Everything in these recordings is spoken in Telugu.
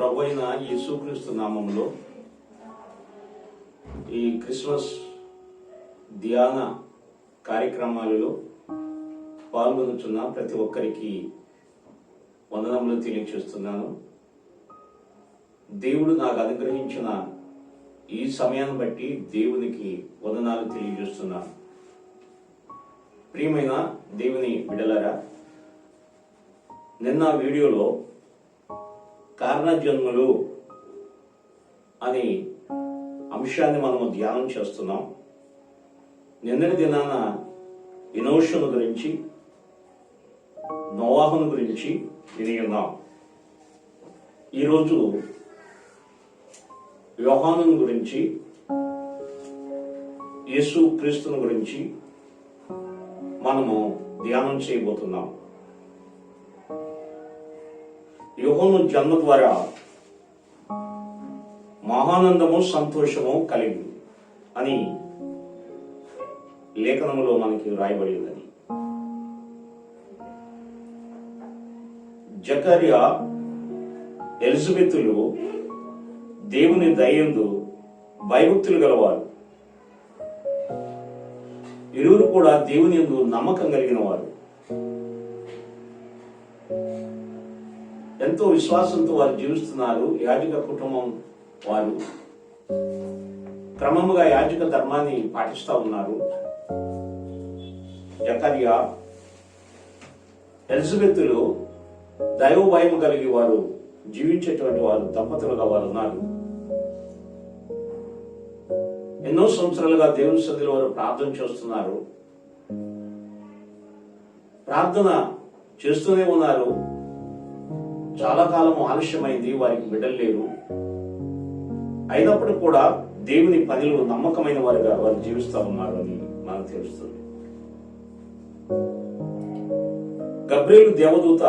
ప్రభు అయిన యేసుక్రీస్తు నామంలో ఈ క్రిస్మస్ ధ్యాన కార్యక్రమాలలో పాల్గొనుచున్న ప్రతి ఒక్కరికి వందనములు తెలియచేస్తున్నాను. దేవుడు నాకు అనుగ్రహించిన ఈ సమయాన్ని బట్టి దేవునికి వందనాలు తెలియజేస్తున్నాను. ప్రియమైన దేవుని బిడలరా నిన్న వీడియోలో కారణజన్మలు అనే అంశాన్ని మనము ధ్యానం చేస్తున్నాం. నిన్నటి దినాన ఇనోషన్ గురించి నోవాహను గురించి విని ఉన్నాం ఈరోజు యోహాను గురించి యేసు క్రీస్తుని గురించి మనము ధ్యానం చేయబోతున్నాం. యోహోను జన్మ ద్వారా మహానందము సంతోషము కలిగి అని లేఖనములో మనకి రాయబడి ఉన్నది. జకర్యా ఎలిజబెత్తులు దేవుని దయందు భయభక్తులు గలవారు. ఇరువురు కూడా దేవుని యందు నమ్మకం కలిగిన వారు. ఎంతో విశ్వాసంతో వారు జీవిస్తున్నారు. యాజక కుటుంబం వారు క్రమముగా యాజక ధర్మాన్ని పాటిస్తా ఉన్నారు. జకర్యా ఎలిజబెత్తులు దైవ భయం కలిగి వారు జీవించేటువంటి వారు దంపతులుగా వారు ఉన్నారు. ఎన్నో సంవత్సరాలుగా దేవుని సన్నిధిలో వారు ప్రార్థన చేస్తున్నారు. ప్రార్థన చేస్తూనే ఉన్నారు. చాలా కాలం ఆలస్యమైంది వారికి బిడ్డలు లేరు. అయినప్పుడు కూడా దేవుని పనిలో నమ్మకమైన వారుగా వారు జీవిస్తూ ఉన్నారు అని మనకు తెలుస్తుంది. గబ్రేలు దేవదూత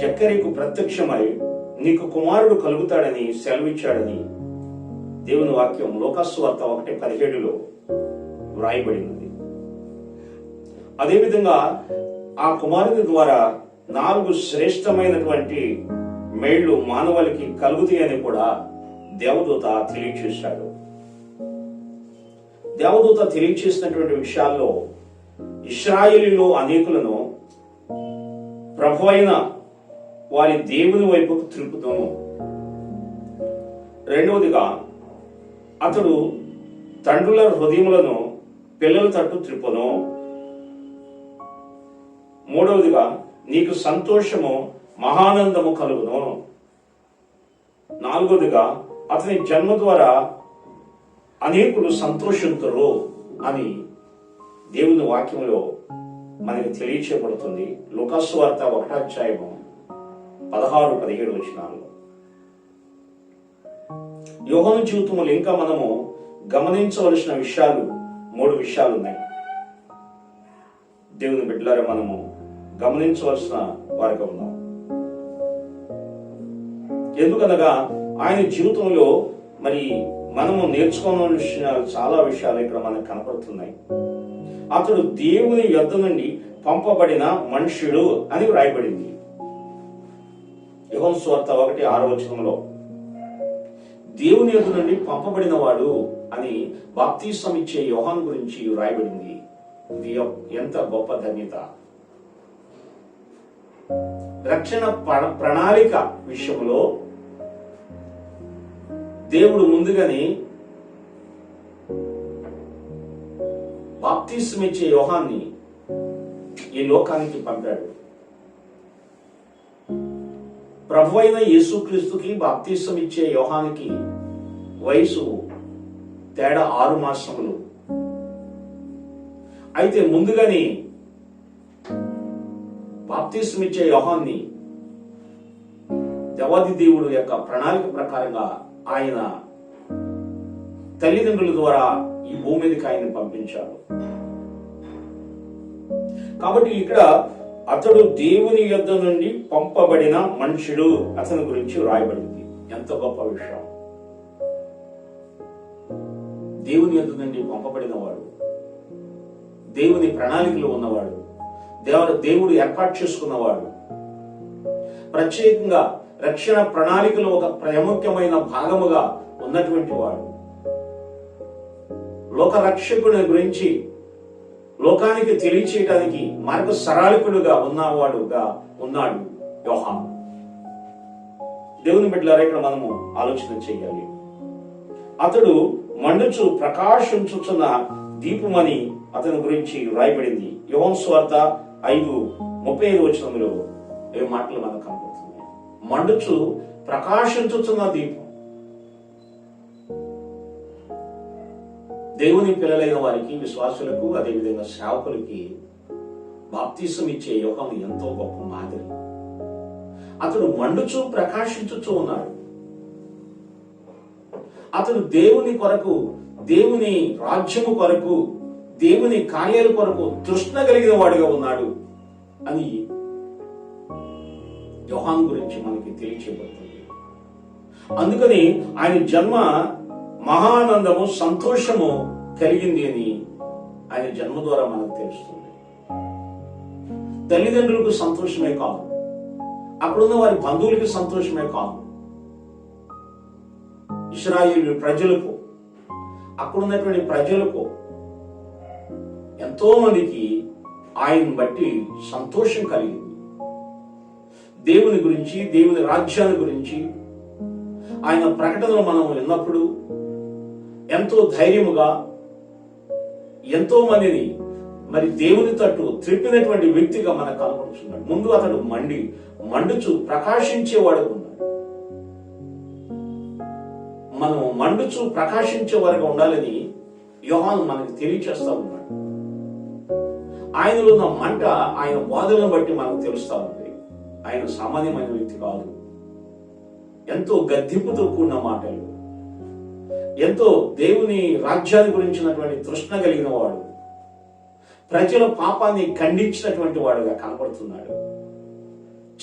జక్కరికి ప్రత్యక్షమై నీకు కుమారుడు కలుగుతాడని సెలవిచ్చాడని దేవుని వాక్యం లోకస్వార్త ఒకటి పదిహేడులో వ్రాయబడినది. అదేవిధంగా ఆ కుమారుని ద్వారా నాలుగు శ్రేష్టమైనటువంటి మేళ్ళు మానవులకి కలుగుతాయని కూడా దేవదూత తెలియచేశాడు. దేవదూత తెలియచేసినటువంటి విషయాల్లో ఇస్రాయిలీలో అనేకులను ప్రభు అయిన వారి దేవుని వైపుకు తిరుపుతాను రెండవదిగా అతడు తండ్రుల హృదయములను పిల్లల తట్టు త్రిప్పును మూడవదిగా నీకు సంతోషము మహానందము కలుగును. నాలుగోదిగా అతని జన్మ ద్వారా అనేకులు సంతోషింతురు అని దేవుని వాక్యంలో మనకి తెలియచేయబడుతుంది. లుకాసు వార్త ఒకటాధ్యాయము పదహారు పదిహేడు వచనాలు. యోహను జీవితంలో ఇంకా మనము గమనించవలసిన విషయాలు మూడు విషయాలు ఉన్నాయి దేవుని బిడ్డలారా మనము గమనించవలసిన వారిగా ఉన్నాం. ఎందుకనగా ఆయన జీవితంలో మరి మనము నేర్చుకోవాల్సిన చాలా విషయాలు ఇక్కడ మనకు కనపడుతున్నాయి. అతడు దేవుని యొద్ నుండి పంపబడిన మనుష్యుడు అని వ్రాయబడింది. యుహం స్వార్త ఒకటి ఆరో వచనంలో దేవుని యొద్ నుండి పంపబడిన వాడు అని బాప్తీసం ఇచ్చే యోహాన్ గురించి వ్రాయబడింది. ఇది ఎంత గొప్ప ధన్యత. రక్షణ ప్రణాళిక విషయంలో దేవుడు ముందుగానే బాప్తీసం ఇచ్చే యోహాన్ని ఈ లోకానికి పంపాడు. ప్రభు అయిన యేసుక్రీస్తుకి బాప్తీసం ఇచ్చే యోహానికి వయసు తేడా ఆరు మాసములు. అయితే ముందుగానే బాప్తీసం ఇచ్చే యోహాన్ని దేవాది దేవుడు యొక్క ప్రణాళిక ప్రకారంగా ఆయన తల్లిదండ్రుల ద్వారా ఈ భూమి మీదకి ఆయన పంపించాడు. కాబట్టి ఇక్కడ అతడు దేవుని యుద్ధ నుండి పంపబడిన మనుషుడు అతని గురించి వ్రాయబడింది. ఎంత గొప్ప విషయం. దేవుని యుద్ధ నుండి పంపబడిన వాడు దేవుని ప్రణాళికలు ఉన్నవాడు దేవుడు దేవుడు ఏర్పాటు చేసుకున్నవాడు. ప్రత్యేకంగా రక్షణ ప్రణాళికలో ఒక ప్రాముఖ్యమైన భాగముగా ఉన్నటువంటి వాడు. లోక రక్షకుని గురించి లోకానికి తెలియచేయడానికి మార్గ సరాళికుడుగా ఉన్నవాడుగా ఉన్నాడు యోహాను. దేవుని బిడ్డలారా ఇక్కడ మనము ఆలోచన చేయాలి. అతడు మండుచు ప్రకాశించుచున్న దీపమని అతని గురించి వ్రాయబడింది. యోహన్ స్వార్థ ఐదు ముప్పై ఐదు వచనంలో ఏ మాటలు మనకు కనబడుతుంది మండుచు ప్రకాశించుచున్న దీపం. దేవుని పిల్లలైన వారికి విశ్వాసులకు అదేవిధంగా సేవకులకి బాప్తీసం ఇచ్చే యోగం ఎంతో గొప్ప మాదిరి. అతడు మండుచు ప్రకాశించుచూ ఉన్నాడు. అతడు దేవుని కొరకు దేవుని రాజ్యము కొరకు దేవుని కార్యాల కొరకు తృష్ణ కలిగిన వాడిగా ఉన్నాడు అని యోహాన్ గురించి మనకి తెలియచేయబడుతుంది. అందుకని ఆయన జన్మ మహానందము సంతోషము కలిగింది అని ఆయన జన్మ ద్వారా మనకు తెలుస్తుంది. తల్లిదండ్రులకు సంతోషమే కాదు అప్పుడున్న వారి బంధువులకి సంతోషమే కాదు. ఇస్రాయిల్ ప్రజలకు అక్కడున్నటువంటి ప్రజలకు ఎంతో మందికి ఆయన్ని బట్టి సంతోషం కలిగింది. దేవుని గురించి దేవుని రాజ్యాన్ని గురించి ఆయన ప్రకటనలు మనం విన్నప్పుడు ఎంతో ధైర్యముగా ఎంతో మందిని మరి దేవుని తట్టు త్రిప్పినటువంటి వ్యక్తిగా మనకు కనపడుతున్నాడు ముందు అతడు మండి మండుచు ప్రకాశించేవాడు ఉన్నాడు. మనం మండుచు ప్రకాశించే వారుగా ఉండాలని యోహాను మనకు తెలియచేస్తా ఉన్నాడు. ఆయనలో ఉన్న మంట ఆయన బోధలను బట్టి మనకు తెలుస్తా ఉంది. ఆయన సామాన్యమైన వ్యక్తి కాదు. ఎంతో గద్దింపుతో కూడిన మాటలు. ఎంతో దేవుని రాజ్యాన్ని గురించినటువంటి తృష్ణ కలిగిన వాడు. ప్రజల పాపాన్ని ఖండించినటువంటి వాడుగా కనపడుతున్నాడు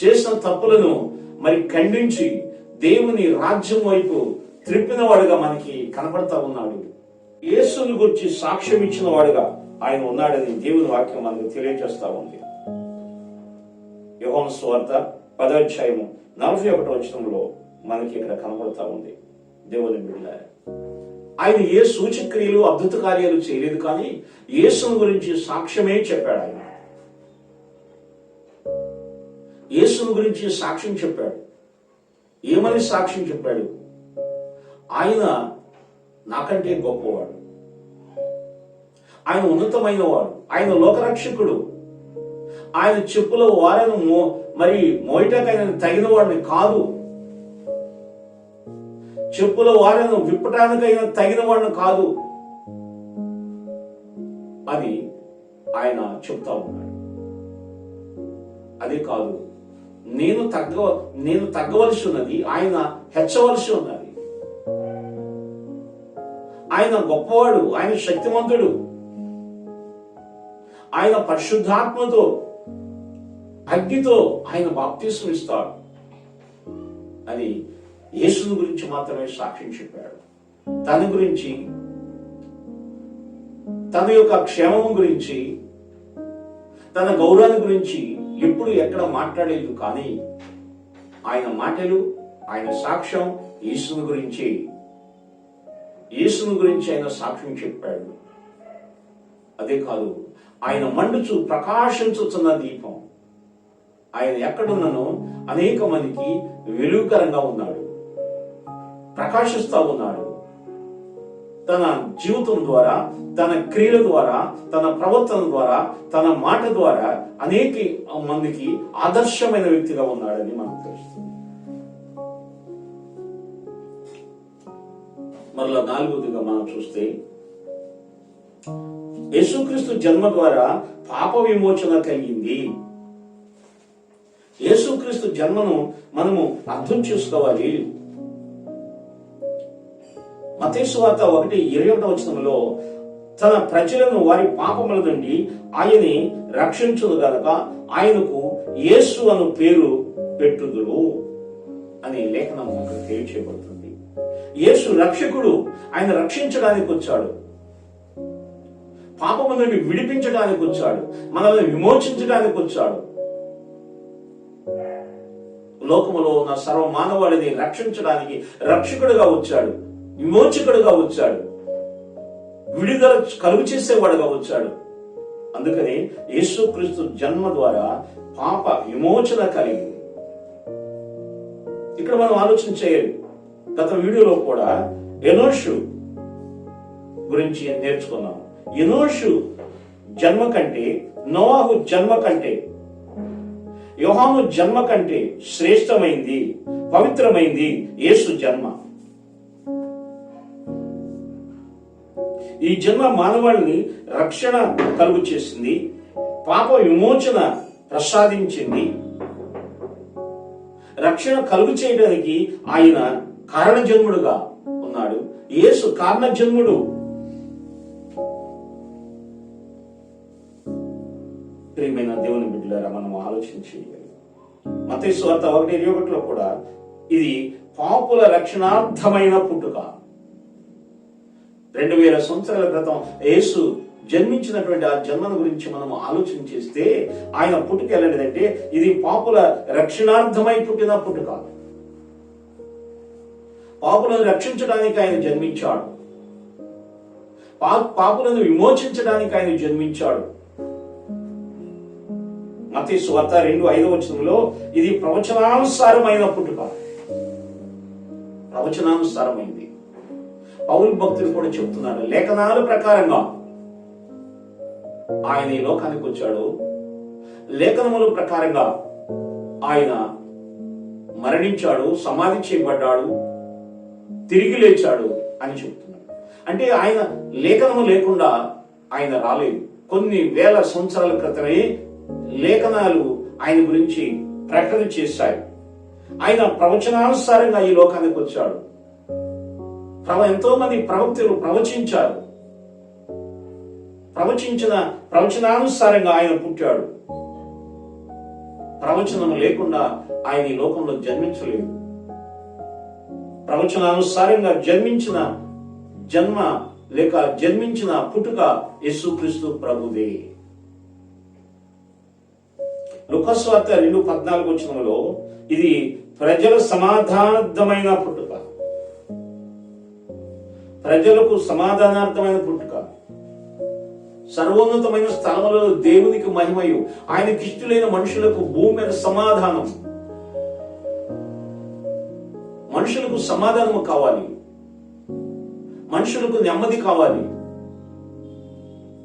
చేసిన తప్పులను మరి ఖండించి దేవుని రాజ్యం వైపు త్రిప్పిన వాడుగా మనకి కనపడతా ఉన్నాడు. యేసుని గురించి సాక్ష్యం ఇచ్చిన వాడుగా ఆయన ఉన్నాడని దేవుని వాక్యం మనకు తెలియజేస్తా ఉంది. యోహన్ స్వార్థ పదాధ్యాయము నలభై ఒకటి వచనంలో మనకి ఇక్కడ కనబడతా ఉంది. దేవుని బిడ్డ ఆయన ఏ సూచక్రియలు అద్భుత కార్యాలు చేయలేదు కానీ యేసును గురించి సాక్ష్యమే చెప్పాడు ఆయన. యేసును గురించి సాక్ష్యం చెప్పాడు. ఏమని సాక్ష్యం చెప్పాడు? ఆయన నాకంటే గొప్పవాడు. ఆయన ఉన్నతమైన వాడు ఆయన లోకరక్షకుడు. ఆయన చెప్పుల వారను మో మరి మోయటకైన తగిన వాడిని కాదు. చెప్పుల వారను విప్పటానికైనా తగిన వాడిని కాదు. అని ఆయన చెప్తా ఉన్నాడు. అది కాదు నేను తగ్గ నేను తగ్గవలసి ఉన్నది ఆయన హెచ్చవలసి ఉన్నది. ఆయన గొప్పవాడు ఆయన శక్తివంతుడు ఆయన పరిశుద్ధాత్మతో అగ్నితో ఆయన బాప్తీసం ఇస్తాడు. అని యేసుని గురించి మాత్రమే సాక్ష్యం చెప్పాడు. తన గురించి తన యొక్క క్షేమం గురించి తన గౌరవాన్ని గురించి ఎప్పుడు ఎక్కడ మాట్లాడలేదు కానీ ఆయన మాటలు ఆయన సాక్ష్యం యేసుని గురించి యేసుని గురించి ఆయన సాక్ష్యం చెప్పాడు. అదే కాదు ఆయన మండుచు ప్రకాశించుచున్న దీపం. ఆయన ఎక్కడున్నను అనేక మందికి వెలుగుకరంగా ఉన్నాడు. ప్రకాశిస్తా ఉన్నాడు. తన జీవితం ద్వారా తన క్రియల ద్వారా తన ప్రవర్తన ద్వారా తన మాట ద్వారా అనేక మందికి ఆదర్శమైన వ్యక్తిగా ఉన్నాడని మనకు తెలుస్తుంది. మరలా నాలుగోదిగా మనం చూస్తే యేసుక్రీస్తు జన్మ ద్వారా పాప విమోచన కలిగింది యేసుక్రీస్తు జన్మను మనము అర్థం చేసుకోవాలి. మతేసు వార్త ఒకటి ఇరవై ఒకటో వచనంలో తన ప్రజలను వారి పాపముల నుండి ఆయన్ని రక్షించును గనక ఆయనకు యేసు అను పేరు పెట్టుదురు అని లేఖనం మనకు తెలియచేయబడుతుంది. యేసు రక్షకుడు ఆయన రక్షించడానికి వచ్చాడు. పాపము నుండి విడిపించడానికి వచ్చాడు. మనల్ని విమోచించడానికి వచ్చాడు. లోకములో ఉన్న సర్వ మానవాళిని రక్షించడానికి రక్షకుడుగా వచ్చాడు. విమోచకుడుగా వచ్చాడు. విడుదల కలుగు చేసేవాడుగా వచ్చాడు. అందుకని యేసుక్రీస్తు జన్మ ద్వారా పాప విమోచన కలిగింది. ఇక్కడ మనం ఆలోచన చేయాలి. గత వీడియోలో కూడా ఎనోషు గురించి నేర్చుకున్నాం. ఎనోషు జన్మ కంటే నోవాహు జన్మ కంటే యోహాను జన్మ కంటే శ్రేష్టమైంది పవిత్రమైంది యేసు జన్మ. ఈ జన్మ మానవాళిని రక్షణ కలుగు చేసింది పాప విమోచన ప్రసాదించింది. రక్షణ కలుగు చేయడానికి ఆయన కారణజన్ముడుగా ఉన్నాడు. యేసు కారణజన్ముడు ప్రియమైన దేవుని బిడ్డలారా మనం ఆలోచన చేయాలి. మత స్వార్థ ఒకటి ఇరవై ఒకటిలో కూడా ఇది పాపుల రక్షణార్థమైన పుట్టుక. రెండు వేల సంవత్సరాల క్రితం యేసు జన్మించినటువంటి ఆ జన్మను గురించి మనం ఆలోచన చేస్తే ఆయన పుట్టుక ఎలాంటిదంటే ఇది పాపుల రక్షణార్థమై పుట్టిన పుట్టుక. పాపులను రక్షించడానికి ఆయన జన్మించాడు. పాపులను విమోచించడానికి ఆయన జన్మించాడు. మతీ సువార్త రెండు ఐదవ వచనంలో ఇది ప్రవచనానుసారమైన పుట్టుక. ప్రవచనానుసారమైంది. పౌరు భక్తులు కూడా చెప్తున్నాడు లేఖనాల ప్రకారంగా. ఆయన ఈ లోకానికి వచ్చాడు. లేఖనముల ప్రకారంగా ఆయన మరణించాడు సమాధి చేయబడ్డాడు తిరిగి లేచాడు అని చెప్తున్నాడు అంటే ఆయన లేఖనము లేకుండా ఆయన రాలేదు. కొన్ని వేల సంవత్సరాల క్రితమే లేఖనాలు ఆయన గురించి ప్రకటన చేశాయి. ఆయన ప్రవచనానుసారంగా ఈ లోకానికి వచ్చాడు. ఎంతో మంది ప్రవక్తులు ప్రవచించారు. ప్రవచించిన ప్రవచనానుసారంగా ఆయన పుట్టాడు. ప్రవచనం లేకుండా ఆయన ఈ లోకంలో జన్మించలేదు. ప్రవచనానుసారంగా జన్మించిన జన్మ లేక జన్మించిన పుట్టుక యేసుక్రీస్తు ప్రభుదే. లుకస్వార్త రెండు పద్నాలుగు వచ్చినలో ఇది ప్రజల సమాధానార్థమైన పుట్టుక. ప్రజలకు సమాధానార్థమైన పుట్టుక. సర్వోన్నతమైన స్థలములలో దేవునికి మహిమయు. ఆయన కిష్టులైన మనుషులకు భూమి మీద సమాధానం. మనుషులకు సమాధానము కావాలి. మనుషులకు నెమ్మది కావాలి.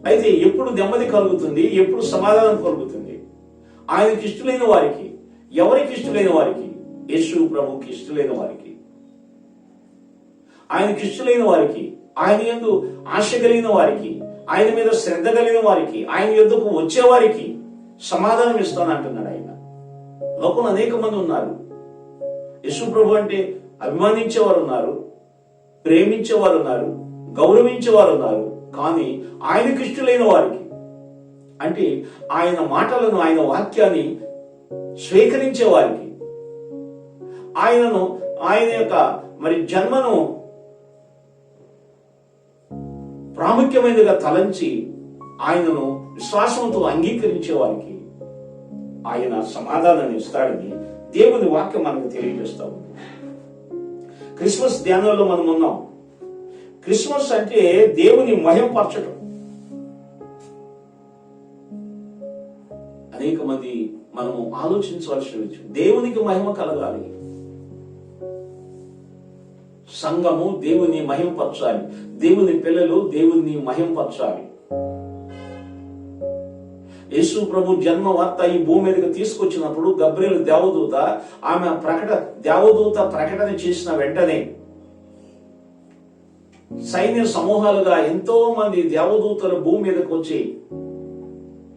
అయితే ఎప్పుడు నెమ్మది కలుగుతుంది? ఎప్పుడు సమాధానం కలుగుతుంది? ఆయనకి ఇష్టలైన వారికి ఎవరికి ఇష్టలైన వారికి? యేసు ప్రభుకి ఇష్టలైన వారికి. ఆయనకి ఇష్టలైన వారికి ఆయన యందు ఆశ కలిగిన వారికి ఆయన మీద శ్రద్ధ కలిగిన వారికి ఆయన ఎందుకు వచ్చేవారికి సమాధానం ఇస్తాను అంటున్నాడు ఆయన. లోకంలో అనేక మంది ఉన్నారు. యేసు ప్రభు అంటే అభిమానించేవారు ఉన్నారు ప్రేమించేవారు ఉన్నారు గౌరవించేవారు ఉన్నారు కానీ ఆయనకి ఇష్టలైన వారికి అంటే ఆయన మాటలను ఆయన వాక్యాన్ని స్వీకరించే వారికి. ఆయనను ఆయన యొక్క మరి జన్మను ప్రాముఖ్యమైనదిగా తలంచి ఆయనను విశ్వాసంతో అంగీకరించే వారికి ఆయన సమాధానాన్ని ఇస్తాడని దేవుని వాక్యం మనకు తెలియజేస్తా ఉంది. క్రిస్మస్ ధ్యానంలో మనం ఉన్నాం. క్రిస్మస్ అంటే దేవుని మహిమపరచడం అనేక మంది మనము ఆలోచించవలసిన విషయం. దేవునికి మహిమ కలగాలి. సంఘము దేవుని మహింపరచాలి. దేవుని పిల్లలు దేవుని మహింపరచాలి. యేసు ప్రభు జన్మ వార్త ఈ భూమి మీదకి తీసుకొచ్చినప్పుడు గబ్రియలు దేవదూత ఆమె ప్రకట దేవదూత ప్రకటన చేసిన వెంటనే సైన్య సమూహాలుగా ఎంతో మంది దేవదూతలు భూమి మీదకి వచ్చి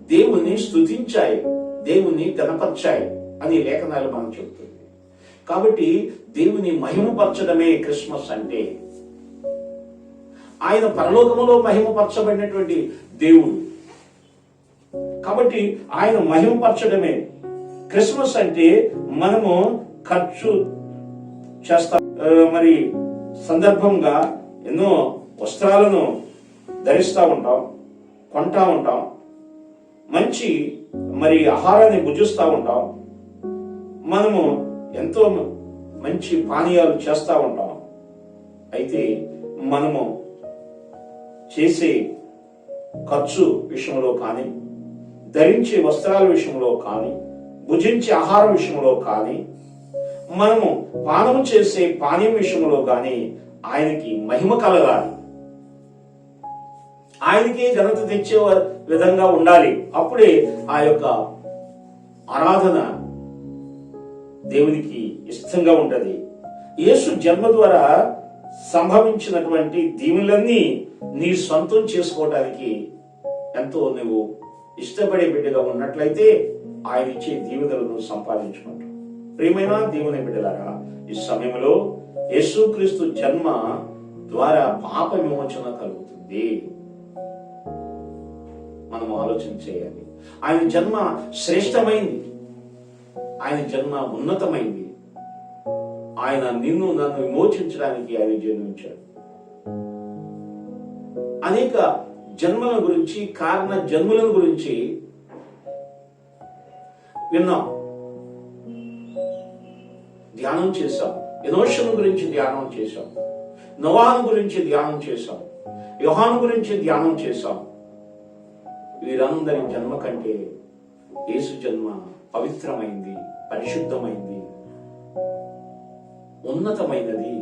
దేవుణ్ణి స్తుతించాయి దేవుణ్ణి గణపరిచాయి అని లేఖనాలు మనం చెబుతుంది. కాబట్టి దేవుని మహిమపరచడమే క్రిస్మస్ అంటే. ఆయన పరలోకములో మహిమపరచబడినటువంటి దేవుడు. కాబట్టి ఆయన మహిమపరచడమే. క్రిస్మస్ అంటే మనము ఖర్చు చేస్తాం మరి సందర్భంగా ఎన్నో వస్త్రాలను ధరిస్తూ ఉంటాం కొంటా ఉంటాం. మంచి మరి ఆహారాన్ని భుజిస్తూ ఉంటాం. మనము ఎంతో మంచి పానీయాలు చేస్తూ ఉంటాం. అయితే మనము చేసే ఖర్చు విషయంలో కానీ ధరించే వస్త్రాల విషయంలో కానీ భుజించే ఆహారం విషయంలో కానీ మనము పానము చేసే పానీయం విషయంలో కానీ ఆయనకి మహిమ కలగాలి. ఆయనకి ఘనత తెచ్చే విధంగా ఉండాలి. అప్పుడే ఆ యొక్క ఆరాధన దేవునికి ఇష్టంగా ఉంటది. యేసు జన్మ ద్వారా సంభవించినటువంటి దీవులన్నీ నీ సొంతం చేసుకోవటానికి ఎంతో నువ్వు ఇష్టపడే బిడ్డగా ఉన్నట్లయితే ఆయన ఇచ్చే దీవెనలను సంపాదించుకుంటావు ప్రియమైన దేవుని బిడ్డలారా ఈ సమయంలో యేసుక్రీస్తు జన్మ ద్వారా పాప విమోచన కలుగుతుంది. మనం ఆలోచన చేయాలి. ఆయన జన్మ శ్రేష్టమైంది. ఆయన జన్మ ఉన్నతమైంది. ఆయన నిన్ను నన్ను విమోచించడానికి ఆయన జన్మించాడు అనేక జన్మల గురించి కారణ జన్మలను గురించి విన్నాం. ధ్యానం చేశాం. ఎనోషన్ గురించి ధ్యానం చేశాం. నవాన్ గురించి ధ్యానం చేశాం. యోహాన్ గురించి ధ్యానం చేశాం. వీరందరి జన్మ కంటే యేసు జన్మ పవిత్రమైంది పరిశుద్ధమైంది. ఉన్నతమైనది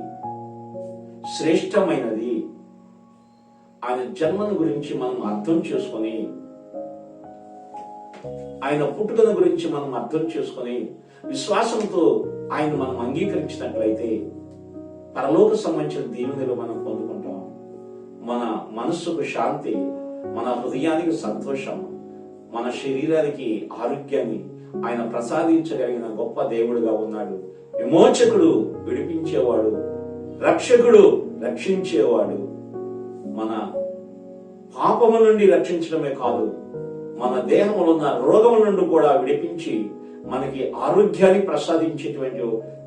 శ్రేష్టమైనది. ఆయన జన్మను గురించి మనం అర్థం చేసుకొని ఆయన పుట్టుకను గురించి మనం అర్థం చేసుకొని విశ్వాసంతో ఆయన మనం అంగీకరించినట్లయితే పరలోక సంబంధించిన దీవెనలు మనం పొందుకుంటాం. మన మనస్సుకు శాంతి మన హృదయానికి సంతోషం మన శరీరానికి ఆరోగ్యాన్ని ఆయన ప్రసాదించగలిగిన గొప్ప దేవుడుగా ఉన్నాడు. విమోచకుడు విడిపించేవాడు రక్షకుడు రక్షించేవాడు. మన పాపము నుండి రక్షించడమే కాదు మన దేహంలో ఉన్న రోగముల నుండి కూడా విడిపించి మనకి ఆరోగ్యాన్ని ప్రసాదించేటువంటి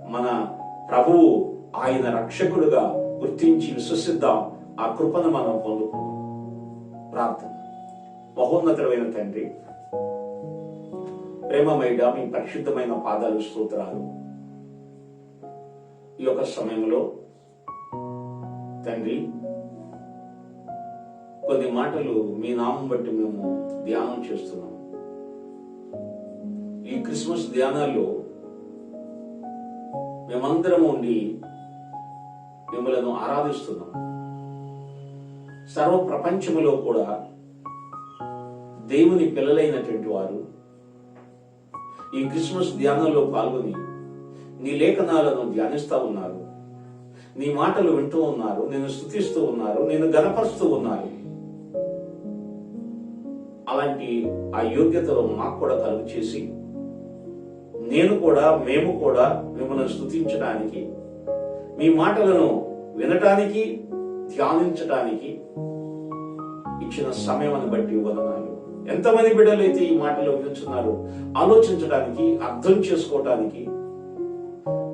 మన ప్రభువు ఆయన రక్షకుడుగా గుర్తించి విశ్వసిద్దాం. ఆ కృపను మనం పొందుకుందాం. ప్రార్థన. మహోన్నతమైన తండ్రి ప్రేమమైన మీ పరిశుద్ధమైన పాదాలు స్తోత్రాలు. ఈ యొక్క సమయంలో తండ్రి కొన్ని మాటలు మీ నామం బట్టి మేము ధ్యానం చేస్తున్నాం. ఈ క్రిస్మస్ ధ్యానాల్లో మేమందరం ఉండి మిమ్మలను ఆరాధిస్తున్నాం. సర్వ ప్రపంచములో కూడా దేవుని పిల్లలైనటువంటి వారు ఈ క్రిస్మస్ ధ్యానంలో పాల్గొని నీ లేఖనాలను ధ్యానిస్తూ ఉన్నారు. నీ మాటలు వింటూ ఉన్నారు. నేను స్థుతిస్తూ ఉన్నారు. నేను గనపరుస్తూ ఉన్నారు. అలాంటి ఆ యోగ్యతను మాకు కూడా కలుగు చేసి నేను కూడా మేము కూడా మిమ్మల్ని స్థుతించడానికి మీ మాటలను వినటానికి ధ్యానించటానికి ఇచ్చిన సమయాన్ని బట్టి వదనాలు ఎంతమంది బిడ్డలైతే ఈ మాటలు వింటున్నారు ఆలోచించడానికి అర్థం చేసుకోవటానికి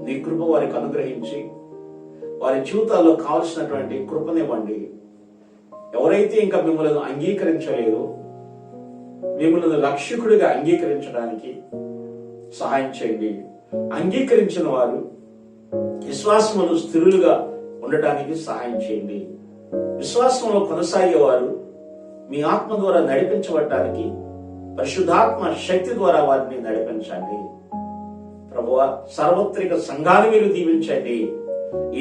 నీ కృప వారికి అనుగ్రహించి వారి జీవితాల్లో కావలసినటువంటి కృపనివ్వండి. ఎవరైతే ఇంకా మిమ్మల్ని అంగీకరించలేదో మిమ్మల్ని రక్షకుడిగా అంగీకరించడానికి సహాయం చేయండి. అంగీకరించిన వారు విశ్వాసములు స్థిరులుగా ఉండటానికి సహాయం చేయండి. విశ్వాసంలో కొనసాగేవారు మీ ఆత్మ ద్వారా నడిపించబడటానికి పరిశుద్ధాత్మ శక్తి ద్వారా వారిని నడిపించండి. ప్రభు సార్వత్రిక సంఘాన్ని మీరు దీవించండి.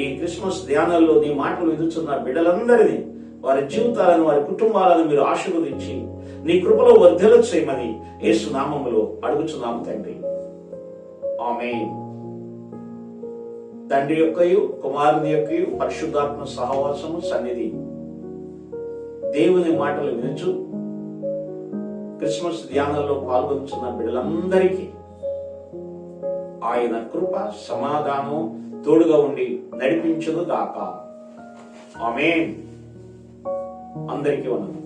ఈ క్రిస్మస్ ధ్యానాల్లో నీ మాటలు ఎదుర్చున్న బిడ్డలందరినీ వారి జీవితాలను వారి కుటుంబాలను మీరు ఆశీర్వదించి నీ కృపలో వర్ధలు చేయమని యేసు నామములో అడుగుచున్నాము తండ్రి. ఆమె తండ్రి యొక్కయు కుమారుని యొక్కయు పరిశుద్ధాత్మ సహవాసము సన్నిధి. దేవుని మాటలు వినుచు క్రిస్మస్ ధ్యానంలో పాల్గొంటున్న బిడ్డలందరికీ ఆయన కృప సమాధానం తోడుగా ఉండి నడిపించదు గాక ఆమె అందరికీ ఉన్నది